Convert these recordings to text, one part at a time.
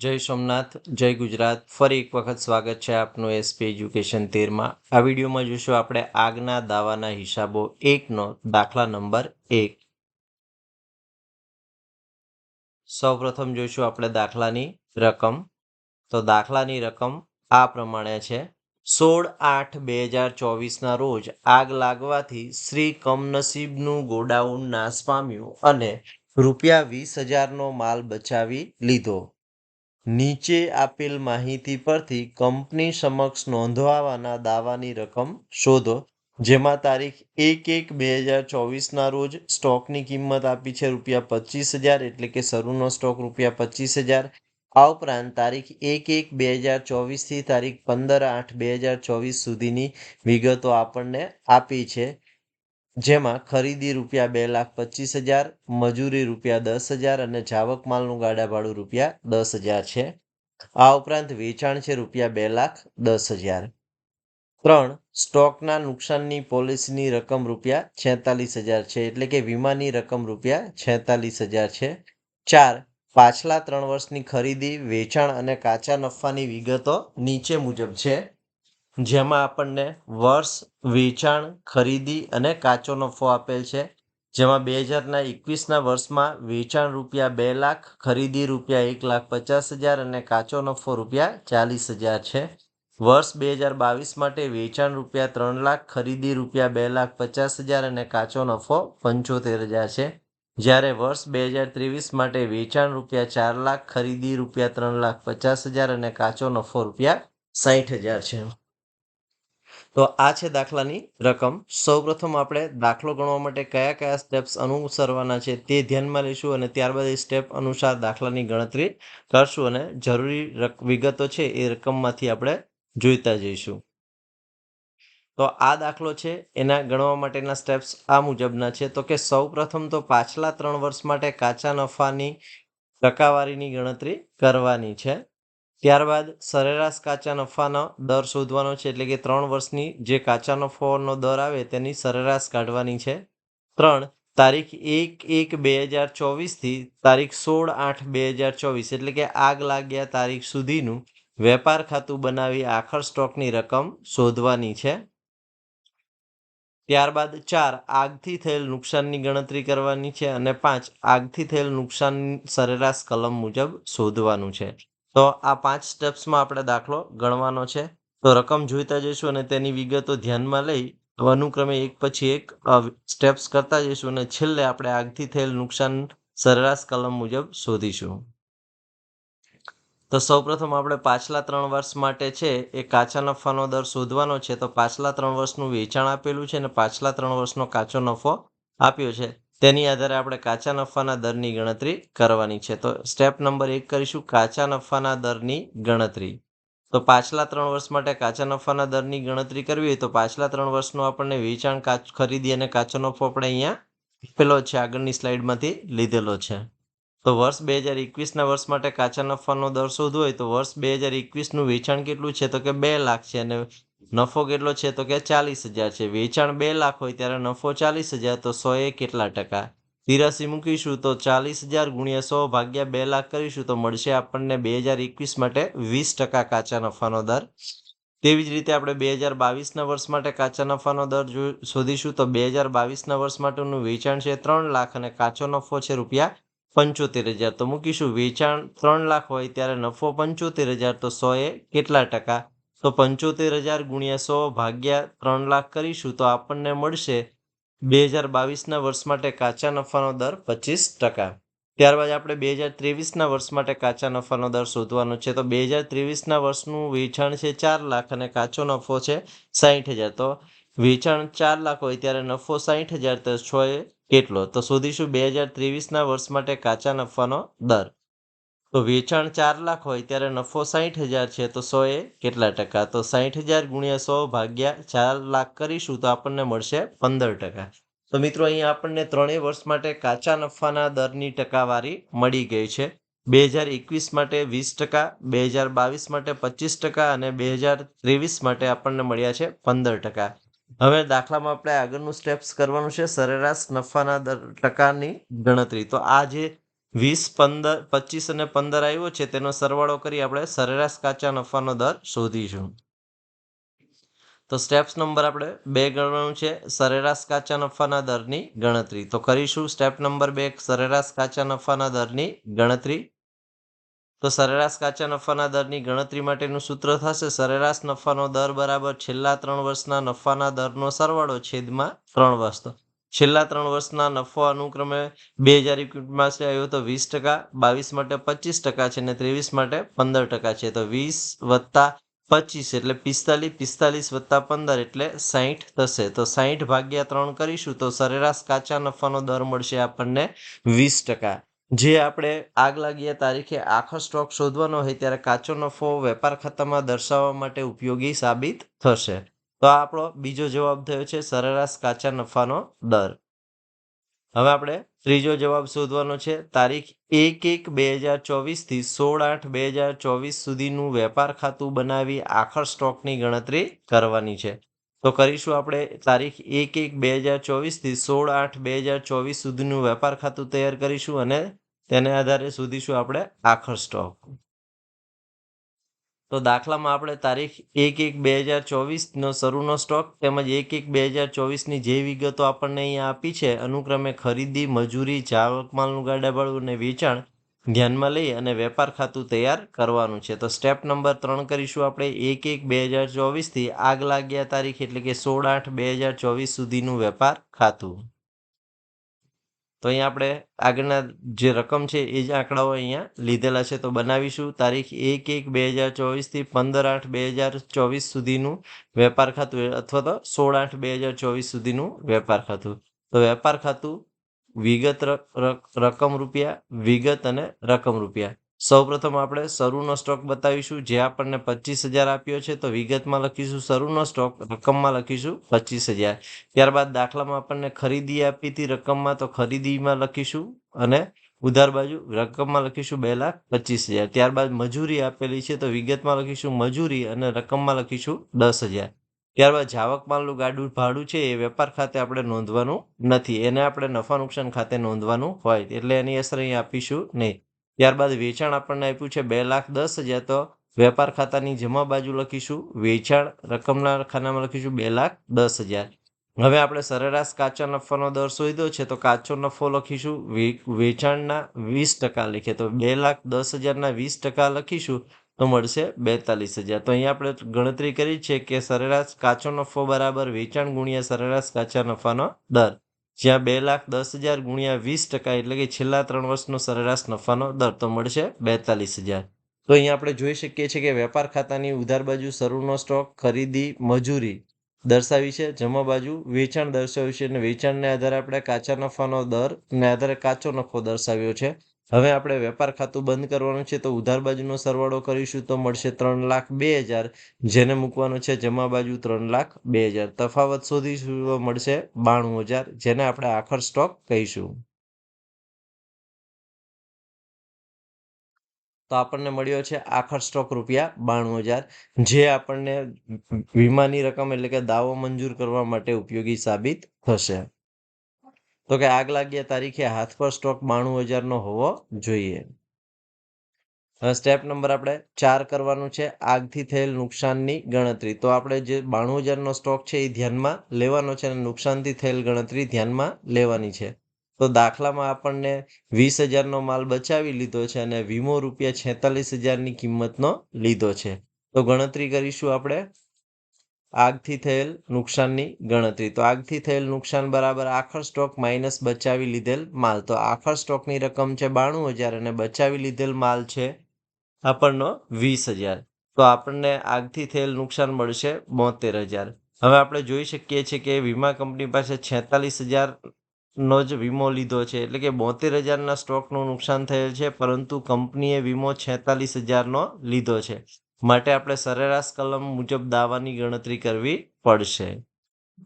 જય સોમનાથ, જય ગુજરાત. ફરી એક વખત સ્વાગત છે આપનું એસપી એજ્યુકેશન તેરમાં. આ વિડીયોમાં જોઈશું આપણે આગના દાવાના હિસાબો. એકનો દાખલા નંબર એક. સૌપ્રથમ જોઈશું આપણે દાખલાની રકમ. તો દાખલાની રકમ આ પ્રમાણે છે. સોળ આઠ બે હજાર ચોવીસના રોજ આગ લાગવાથી શ્રી કમનસીબનું ગોડાઉન નાશ પામ્યું અને રૂપિયા વીસ હજારનો માલ બચાવી લીધો. નીચે આપેલ માહિતી પરથી કંપની સમક્ષ નોંધવાના દાવાની રકમ શોધો, જેમાં તારીખ એક એક બે હજાર ચોવીસના રોજ સ્ટોકની કિંમત આપી છે રૂપિયા પચીસ હજાર, એટલે કે શરૂનો સ્ટોક રૂપિયા પચીસ હજાર. આ ઉપરાંત તારીખ એક એક બે હજાર ચોવીસથી તારીખ પંદર આઠ બે હજાર ચોવીસ સુધીની વિગતો આપણને આપી છે. જેમાં ખરીદી રૂપિયા બે લાખ પચીસ હજાર, મજૂરી રૂપિયા દસ હજાર અને જાવક માલનું ગાડા ભાડું રૂપિયા દસ હજાર છે. આ ઉપરાંત વેચાણ છે રૂપિયા બે લાખ દસ હજાર. ત્રણ, સ્ટોકના નુકસાનની પોલિસીની રકમ રૂપિયા છેતાલીસ હજાર છે, એટલે કે વીમાની રકમ રૂપિયા છેતાલીસ હજાર છે. ચાર, પાછલા ત્રણ વર્ષની ખરીદી, વેચાણ અને કાચા નફાની વિગતો નીચે મુજબ છે. જેમાં આપણને વર્ષ, વેચાણ, ખરીદી અને કાચો નફો આપેલ છે. જેમાં બે હજારના એકવીસના વર્ષમાં વેચાણ રૂપિયા બે લાખ, ખરીદી રૂપિયા એક લાખ પચાસ હજાર અને કાચો નફો રૂપિયા ચાલીસ હજાર છે. વર્ષ બે હજાર બાવીસ માટે વેચાણ રૂપિયા ત્રણ લાખ, ખરીદી રૂપિયા બે લાખ પચાસ હજાર અને કાચો નફો પંચોતેર હજાર છે. જ્યારે વર્ષ બે હજાર ત્રેવીસ માટે વેચાણ રૂપિયા ચાર લાખ, ખરીદી રૂપિયા ત્રણ લાખ પચાસ હજાર અને કાચો નફો રૂપિયા સાહીઠ હજાર છે. તો આ છે દાખલાની રકમ. સૌપ્રથમ આપણે દાખલો ગણવા માટે કયા કયા સ્ટેપ્સ અનુસરવાના છે તે ધ્યાનમાં લઈશું અને ત્યારબાદ એ સ્ટેપ અનુસાર દાખલાની ગણતરી કરશું અને જરૂરી વિગતો છે એ રકમમાંથી આપણે જોઈતા જઈશું. તો આ દાખલો છે, એના ગણવા માટેના સ્ટેપ્સ આ મુજબના છે. તો કે સૌપ્રથમ તો પાછલા ત્રણ વર્ષ માટે કાચા નફાની ટકાવારીની ગણતરી કરવાની છે. ત્યારબાદ સરેરાશ કાચા નફાનો દર શોધવાનો છે, એટલે કે ત્રણ વર્ષની જે કાચા નફોનો દર આવે તેની સરેરાશ કાઢવાની છે. ત્રણ, તારીખ એક એક બે હજાર ચોવીસથી તારીખ સોળ આઠ બે હજાર ચોવીસ, એટલે કે આગ લાગ્યા તારીખ સુધીનું વેપાર ખાતું બનાવી આખર સ્ટોકની રકમ શોધવાની છે. ત્યારબાદ ચાર, આગથી થયેલ નુકસાનની ગણતરી કરવાની છે અને પાંચ, આગથી થયેલ નુકસાન સરેરાશ કલમ મુજબ શોધવાનું છે. તો આ પાંચ સ્ટેપ્સમાં આપણે દાખલો ગણવાનો છે. તો રકમ જોઈતા જઈશું અને તેની વિગતો ધ્યાનમાં લઈ અનુક્રમે એક પછી એક સ્ટેપ્સ કરતા જઈશું અને છેલ્લે આપણે આગથી થયેલ નુકસાન સરેરાશ કલમ મુજબ શોધીશું. તો સૌપ્રથમ આપણે પાછલા ત્રણ વર્ષ માટે છે એ કાચા નફાનો દર શોધવાનો છે. તો પાછલા ત્રણ વર્ષનું વેચાણ આપેલું છે અને પાછલા ત્રણ વર્ષનો કાચો નફો આપ્યો છે. તેની આધારે આપણે કાચા નફાના દરની ગણતરી કરવાની છે. તો સ્ટેપ નંબર એક કરીશું, કાચા નફાના દરની ગણતરી. તો પાછલા ત્રણ વર્ષ માટે કાચા નફાના દરની ગણતરી કરવી હોય તો પાછલા ત્રણ વર્ષનું આપણને વેચાણ કાચ, ખરીદી અને કાચો નફો આપણે અહીંયા પેલો છે, આગળની સ્લાઇડમાંથી લીધેલો છે. તો વર્ષ બે હજાર એકવીસના વર્ષ માટે કાચા નફાનો દર શોધવો હોય તો વર્ષ બે હજાર એકવીસનું વેચાણ કેટલું છે? તો કે બે લાખ છે. અને નફો કેટલો છે? તો કે ચાલીસ હજાર છે. વેચાણ બે લાખ હોય ત્યારે નફો ચાલીસ હજાર, તો સો એ કેટલા ટકા? તિરાસી મૂકીશું તો ચાલીસ હજાર ગુણ્યા સો ભાગ્યા બે લાખ કરીશું, તો મળશે આપણને બે હજાર એકવીસ માટે વીસ ટકા કાચા નફાનો દર. તેવી જ રીતે આપણે બે હજાર બાવીસના વર્ષ માટે કાચા નફાનો દર જો શોધીશું, તો બે હજાર બાવીસના વર્ષ માટેનું વેચાણ છે ત્રણ લાખ અને કાચો નફો છે રૂપિયા પંચોતેર હજાર. તો મૂકીશું વેચાણ ત્રણ લાખ હોય ત્યારે નફો પંચોતેર હજાર, તો સો એ કેટલા ટકા? તો પંચોતેર હજાર ગુણ્યા સો ભાગ્યા ત્રણ લાખ કરીશું તો આપણને મળશે બે હજાર બાવીસના વર્ષ માટે કાચા નફાનો દર પચીસ ટકા. ત્યારબાદ આપણે બે હજાર ત્રેવીસના વર્ષ માટે કાચા નફાનો દર શોધવાનો છે તો બે હજાર ત્રેવીસના વર્ષનું વેચાણ છે ચાર લાખ અને કાચો નફો છે સાહીઠ હજાર. તો વેચાણ ચાર લાખ હોય ત્યારે નફો સાહીઠ હજાર તો છ કેટલો? તો શોધીશું બે હજાર ત્રેવીસના વર્ષ માટે કાચા નફાનો દર. તો વેચાણ ચાર લાખ હોય ત્યારે નફો સાહીઠ હજાર છે, તો સો એ કેટલા ટકા? તો સાહીઠ હજાર ગુણ્યા સો ભાગ્યા ચાર લાખ કરીશું તો આપણને મળશે પંદર ટકા. તો મિત્રો અહીંયા આપણને ત્રણેય વર્ષ માટે કાચા નફાના દરની ટકાવારી મળી ગઈ છે. બે હજાર એકવીસ માટે વીસ ટકા, બે હજાર બાવીસ માટે પચીસ ટકા અને બે હજાર ત્રેવીસ માટે આપણને મળ્યા છે પંદર ટકા. હવે દાખલામાં આપણે આગળનું સ્ટેપ્સ કરવાનું છે, સરેરાશ નફાના દર ટકાની ગણતરી. તો આ જે વીસ પંદર, પચીસ અને પંદર આવ્યો છે, તેનો સરવાળો કરી આપણે સરેરાશ કાચા નફાનો દર શોધીશું. તો સ્ટેપ્સ નંબર આપણે બે ગણવાનું છે, સરેરાશ કાચા નફાના દરની ગણતરી. તો કરીશું સ્ટેપ નંબર બે, સરેરાશ કાચા નફાના દરની ગણતરી. તો સરેરાશ કાચા નફાના દરની ગણતરી માટેનું સૂત્ર થશે, સરેરાશ નફાનો દર બરાબર છેલ્લા ત્રણ વર્ષના નફાના દરનો સરવાળો છેદમાં ત્રણ વર્ષ. તો છેલ્લા ત્રણ વર્ષના નફો અનુક્રમે બે હજાર ઇક્વિટમાં છે, આવ્યો તો વીસ ટકા. બાવીસ માટે પચીસ ટકા છે અને ત્રેવીસ માટે પંદર ટકા છે. તો વીસ વત્તા પચીસ એટલે પિસ્તાલીસ પિસ્તાલીસ વત્તા પંદર એટલે સાહીઠ થશે. તો સાહીઠ ભાગ્યા ત્રણ કરીશું તો સરેરાશ કાચા નફાનો દર મળશે આપણને વીસ ટકા. જે આપણે આગ લાગ્યા તારીખે આખો સ્ટોક શોધવાનો હોય ત્યારે કાચો નફો વેપાર ખાતામાં દર્શાવવા માટે ઉપયોગી સાબિત થશે. તો આ આપણો બીજો જવાબ થયો છે સરેરાશ કાચા નફાનો દર. હવે આપણે ત્રીજો જવાબ શોધવાનો છે. તારીખ એક એક બે હજાર ચોવીસથી સોળ આઠ બે હજાર ચોવીસ સુધીનું વેપાર ખાતું બનાવી આખર સ્ટોકની ગણતરી કરવાની છે. તો કરીશું આપણે તારીખ એક એક બે હજાર ચોવીસથી સોળ આઠ બે હજાર ચોવીસ સુધીનું વેપાર ખાતું તૈયાર કરીશું અને તેને આધારે શોધીશું આપણે આખર સ્ટોક. તો દાખલામાં આપણે તારીખ એક એક બે હજાર ચોવીસનો શરૂનો સ્ટોક તેમજ એક એક બે હજાર ચોવીસની જે વિગતો આપણને અહીંયા આપી છે, અનુક્રમે ખરીદી, મજૂરી, જાવક માલનું ગાડા અને વેચાણ ધ્યાનમાં લઈ અને વેપાર ખાતું તૈયાર કરવાનું છે. તો સ્ટેપ નંબર ત્રણ કરીશું આપણે. એક એક બે હજાર ચોવીસથી આગ લાગ્યા તારીખ એટલે કે સોળ આઠ બે હજાર ચોવીસ સુધીનું વેપાર ખાતું. તો અહીંયા આપણે આગળના જે રકમ છે એ જ આંકડાઓ અહીંયા લીધેલા છે. તો બનાવીશું. તારીખ એક એક બે હજાર ચોવીસથી પંદર આઠ બે હજાર ચોવીસ સુધીનું વેપાર ખાતું અથવા તો સોળ આઠ બે હજાર ચોવીસ સુધીનું વેપાર ખાતું. તો વેપાર ખાતું વિગત રકમ રૂપિયા, વિગત અને રકમ રૂપિયા. સૌપ્રથમ આપણે શરૂનો સ્ટોક બતાવીશું. જે આપણને પચીસ હજાર આપ્યો છે, તો વિગતમાં લખીશું. શરૂનો સ્ટોક રકમમાં લખીશું પચીસ હજાર. ત્યારબાદ દાખલામાં આપણને ખરીદી આપી હતી રકમમાં, તો ખરીદીમાં લખીશું અને ઉધાર બાજુ રકમમાં લખીશું બે લાખ પચીસ હજાર. ત્યારબાદ મજૂરી આપેલી છે, તો વિગતમાં લખીશું મજૂરી અને રકમમાં લખીશું દસ હજાર. ત્યારબાદ જાવક માલનું ગાડું ભાડું છે, એ વેપાર ખાતે આપણે નોંધવાનું નથી. એને આપણે નફા નુકસાન ખાતે નોંધવાનું હોય, એટલે એની અસર અહીં આપીશું નહીં. ત્યારબાદ વેચાણ આપણને આપ્યું છે બે લાખ દસ હજાર. તો વેપાર ખાતાની જમા બાજુ લખીશું, વેચાણ રકમના ખાનામાં લખીશું બે લાખ દસ હજાર. હવે આપણે સરેરાશ કાચા નફાનો દર શોધ્યો છે, તો કાચો નફો લખીશું વેચાણના વીસ ટકા લખીએ, તો બે લાખ દસ હજારના વીસ ટકા લખીશું, તો મળશે બેતાલીસ હજાર. તો અહીંયા આપણે ગણતરી કરી છે કે સરેરાશ કાચો નફો બરાબર વેચાણ ગુણ્યા સરેરાશ કાચા નફાનો દર. જ્યાં બે લાખ દસ હજાર ગુણ્યા વીસ ટકા એટલે કે છેલ્લા ત્રણ વર્ષનો સરેરાશ નફાનો દર તો મળશે બેતાલીસ હજાર. તો અહીંયા આપણે જોઈ શકીએ છીએ કે વેપાર ખાતાની ઉધાર બાજુ શરૂનો સ્ટોક, ખરીદી, મજૂરી દર્શાવી છે. જમા બાજુ વેચાણ દર્શાવ્યું છે અને વેચાણને આધારે આપણે કાચા નફાનો દર ને આધારે કાચો નફો દર્શાવ્યો છે. હવે આપણે વેપાર ખાતું બંધ કરવાનું છે તો ઉધાર બાજુનો સરવાળો કરીશું તો મળશે ત્રણ લાખ બે હજાર. જેને મૂકવાનો છે જમા બાજુ ત્રણ લાખ બે હજાર. તફાવત શોધીશું તો મળશે બાણું હજાર, જેને આપણે આખર સ્ટોક કહીશું. તો આપણને મળ્યો છે આખર સ્ટોક રૂપિયા બાણું હજાર. જે આપણને વીમાની રકમ એટલે કે દાવો મંજૂર કરવા માટે ઉપયોગી સાબિત થશે. તો કે આગ લાગ્યા તારીખે હાથ પર સ્ટોક બાણું હજારનો હોવો જોઈએ. સ્ટેપ નંબર આપણે ચાર કરવાનું છે આગથી થયેલ નુકસાનની ગણતરી. તો આપણે જે બાણું હજારનો સ્ટોક છે એ ધ્યાનમાં લેવાનો છે અને નુકસાનથી થયેલ ગણતરી ધ્યાનમાં લેવાની છે. તો દાખલામાં આપણને વીસ હજારનો માલ બચાવી લીધો છે અને વીમો રૂપિયા છેતાલીસ હજારની કિંમતનો લીધો છે. તો ગણતરી કરીશું આપણે. આગથી થયેલ નુકસાનની ગણતરી. તો આગથી થયેલ નુકસાન બરાબર આખર સ્ટોક માઇનસ બચાવી લીધેલ માલ. તો આખર સ્ટોકની રકમ છે બાણું હજાર અને બચાવી લીધેલ માલ છે આપણનો વીસ હજાર. તો આપણને આગથી થયેલ નુકસાન મળશે બોતેર હજાર. હવે આપણે જોઈ શકીએ છીએ કે વીમા કંપની પાસે છેતાલીસ હજારનો જ વીમો લીધો છે. એટલે કે બોતેર હજારના સ્ટોકનું નુકસાન થયેલ છે, પરંતુ કંપનીએ વીમો છેતાલીસ હજારનો લીધો છે. માટે આપણે સરેરાશ કલમ મુજબ દાવાની ગણતરી કરવી પડશે.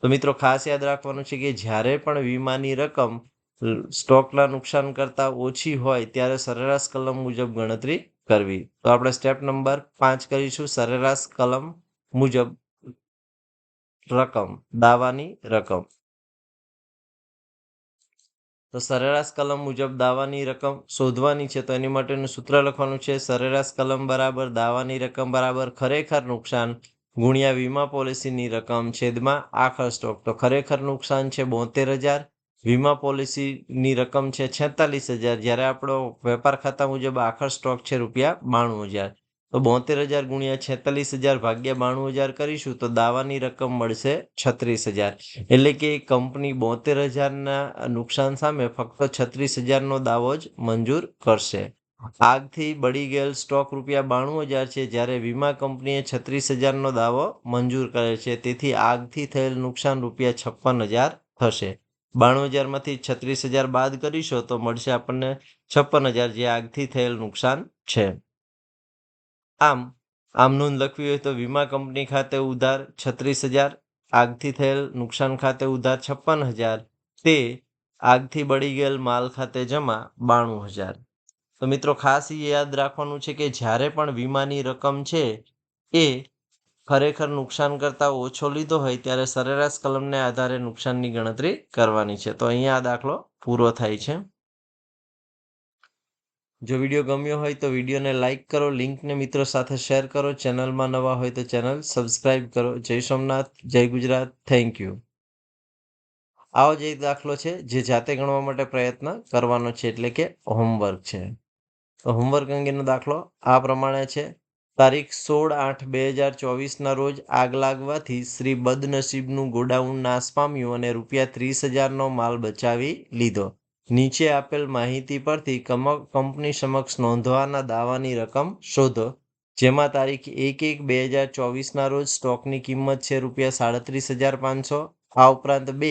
તો મિત્રો, ખાસ યાદ રાખવાનું છે કે જ્યારે પણ વીમાની રકમ સ્ટોકના નુકસાન કરતાં ઓછી હોય, ત્યારે સરેરાશ કલમ મુજબ ગણતરી કરવી. તો આપણે સ્ટેપ નંબર પાંચ કરીશું. સરેરાશ કલમ મુજબ રકમ, દાવાની રકમ. તો સરેરાશ કલમ મુજબ દાવાની રકમ શોધવાની છે, તો એની માટેનું સૂત્ર લખવાનું છે, સરેરાશ કલમ બરાબર દાવાની રકમ બરાબર ખરેખર નુકસાન ગુણ્યા વીમા પોલિસીની રકમ છેદમાં આખર સ્ટોક. તો ખરેખર નુકસાન છે બોતેર હજાર, વીમા પોલિસીની રકમ છે છેતાલીસ હજાર, જ્યારે આપણો વેપાર ખાતા મુજબ આખર સ્ટોક છે રૂપિયા બાણું હજાર. તો બોતેર હજાર ગુણ્યા છેતાલીસ હજાર ભાગ્યા બાણું હજાર કરીશું, તો દાવાની રકમ મળશે છત્રીસ હજાર. એટલે કે કંપની બોતેર હજારના નુકસાન સામે ફક્ત છત્રીસ હજારનો દાવો જ મંજૂર કરશે. આગથી બળી ગયેલ સ્ટોક રૂપિયા બાણું હજાર છે, જ્યારે વીમા કંપનીએ છત્રીસ હજારનો દાવો મંજૂર કરે છે. તેથી આગથી થયેલ નુકસાન રૂપિયા છપ્પન હજાર થશે. બાણું હજારમાંથી છત્રીસ હજાર બાદ કરીશો, તો મળશે આપણને છપ્પન હજાર, જે આગથી થયેલ નુકસાન છે. આમ આમ નોંધ લખવી હોય તો વીમા કંપની ખાતે ઉધાર છત્રીસ હજાર, આગથી થયેલ નુકસાન ખાતે ઉધાર છપ્પન હજાર, તે આગથી બળી ગયેલ માલ ખાતે જમા બાણું હજાર. તો મિત્રો, ખાસ એ યાદ રાખવાનું છે કે જ્યારે પણ વીમાની રકમ છે, એ ખરેખર નુકસાન કરતાં ઓછો લીધો હોય ત્યારે સરેરાશ કલમને આધારે નુકસાનની ગણતરી કરવાની છે. તો અહીંયા આ દાખલો પૂરો થાય છે. જો વીડિયો ગમ્યો હોય તો વિડીયોને લાઇક કરો, લિંકને મિત્રો સાથે શેર કરો, ચેનલમાં નવા હોય તો ચેનલ સબસ્ક્રાઇબ કરો. જય સોમનાથ, જય ગુજરાત, થેન્ક યુ. આવો જ એક દાખલો છે જે જાતે ગણવા માટે પ્રયત્ન કરવાનો છે, એટલે કે હોમવર્ક છે. તો હોમવર્ક અંગેનો દાખલો આ પ્રમાણે છે. તારીખ સોળ આઠ બે હજાર ચોવીસના રોજ આગ લાગવાથી શ્રી બદનસીબનું ગોડાઉન નાશ પામ્યું અને રૂપિયા ત્રીસ હજારનો માલ બચાવી લીધો. નીચે આપેલ માહિતી પરથી કંપની સમક્ષ નોંધવાના દાવાની રકમ શોધો, જેમાં તારીખ એક એક બે હજાર ચોવીસના રોજ સ્ટોકની કિંમત છે રૂપિયા સાડત્રીસ હજાર પાંચસો. આ ઉપરાંત બે,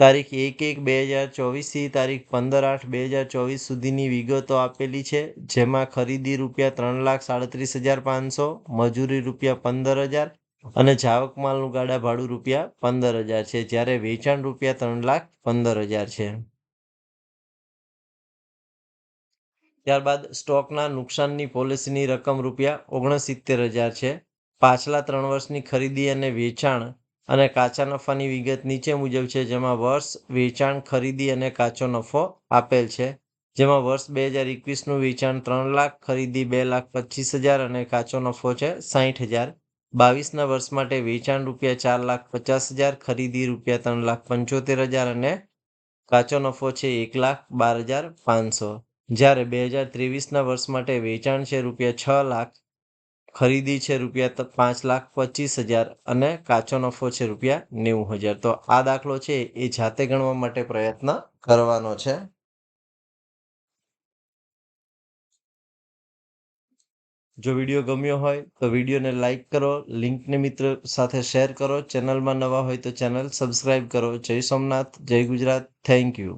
તારીખ એક એક બે હજાર ચોવીસથી તારીખ પંદર આઠ બે હજાર ચોવીસ સુધીની વિગતો આપેલી છે, જેમાં ખરીદી રૂપિયા ત્રણ લાખ સાડત્રીસ હજાર પાંચસો, મજૂરી રૂપિયા પંદર હજાર અને જાવક માલનું ગાડા ભાડું રૂપિયા પંદર હજાર છે, જ્યારે વેચાણ રૂપિયા ત્રણ લાખ પંદર હજાર છે. ત્યારબાદ સ્ટોકના નુકસાનની પોલિસીની રકમ રૂપિયા ઓગણસિત્તેર હજાર છે. પાછલા ત્રણ વર્ષની ખરીદી અને વેચાણ અને કાચા નફાની વિગત નીચે મુજબ છે, જેમાં વર્ષ વેચાણ, ખરીદી અને કાચો નફો આપેલ છે, જેમાં વર્ષ બે હજાર એકવીસનું વેચાણ ત્રણ લાખ, ખરીદી બે લાખ પચીસ હજાર અને કાચો નફો છે સાહીઠ હજાર. બાવીસના વર્ષ માટે વેચાણ રૂપિયા ચાર લાખ પચાસ હજાર, ખરીદી રૂપિયા ત્રણ લાખ પંચોતેર હજાર અને કાચો નફો છે એક લાખ બાર હજાર પાંચસો. જ્યારે બે હજાર ત્રેવીસના વર્ષ માટે વેચાણ છે રૂપિયા છ લાખ, ખરીદી છે રૂપિયા પાંચ લાખ પચીસ હજાર અને કાચો નફો છે રૂપિયા નેવું હજાર. તો આ દાખલો છે એ જાતે ગણવા માટે પ્રયત્ન કરવાનો છે. જો વીડિયો ગમ્યો હોય તો વિડીયોને લાઇક કરો, લિંકને મિત્ર સાથે શેર કરો. ચેનલમાં નવા હોય તો ચેનલ સબસ્ક્રાઈબ કરો. જય સોમનાથ, જય ગુજરાત. Thank you.